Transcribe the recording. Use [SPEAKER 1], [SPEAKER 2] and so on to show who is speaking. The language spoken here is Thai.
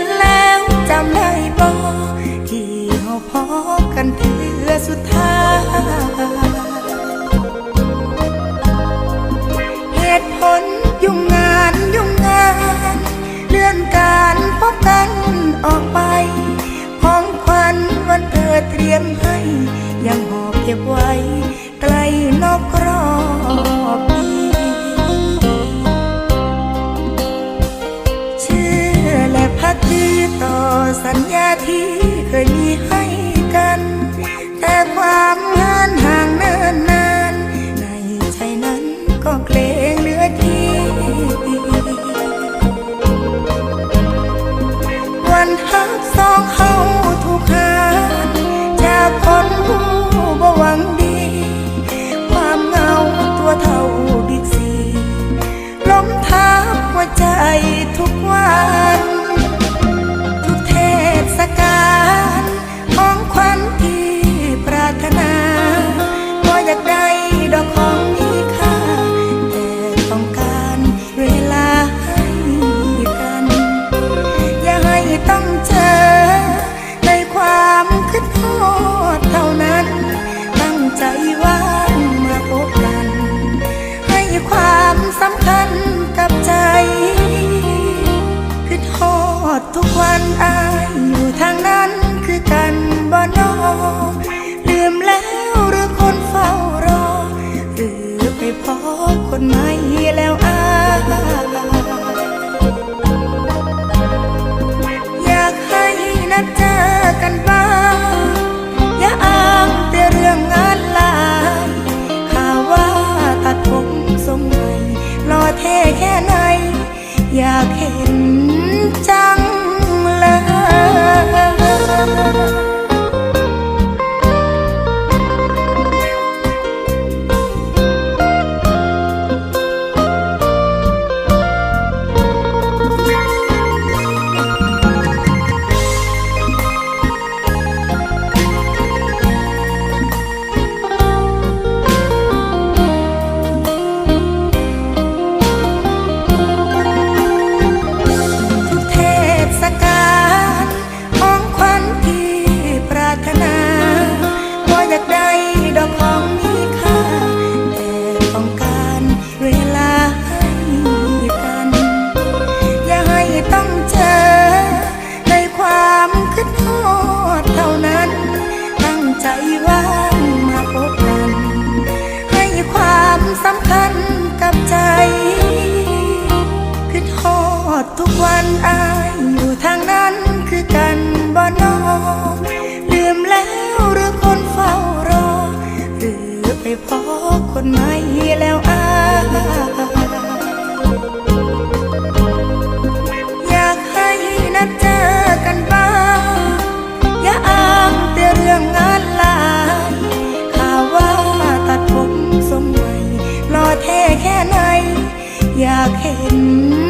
[SPEAKER 1] อนแล้วจำได้บ่ที่เราพอกันเถือสุดท้ายางว่าตัดผมทรงใรอเท่แค่ไหน อยากเห็น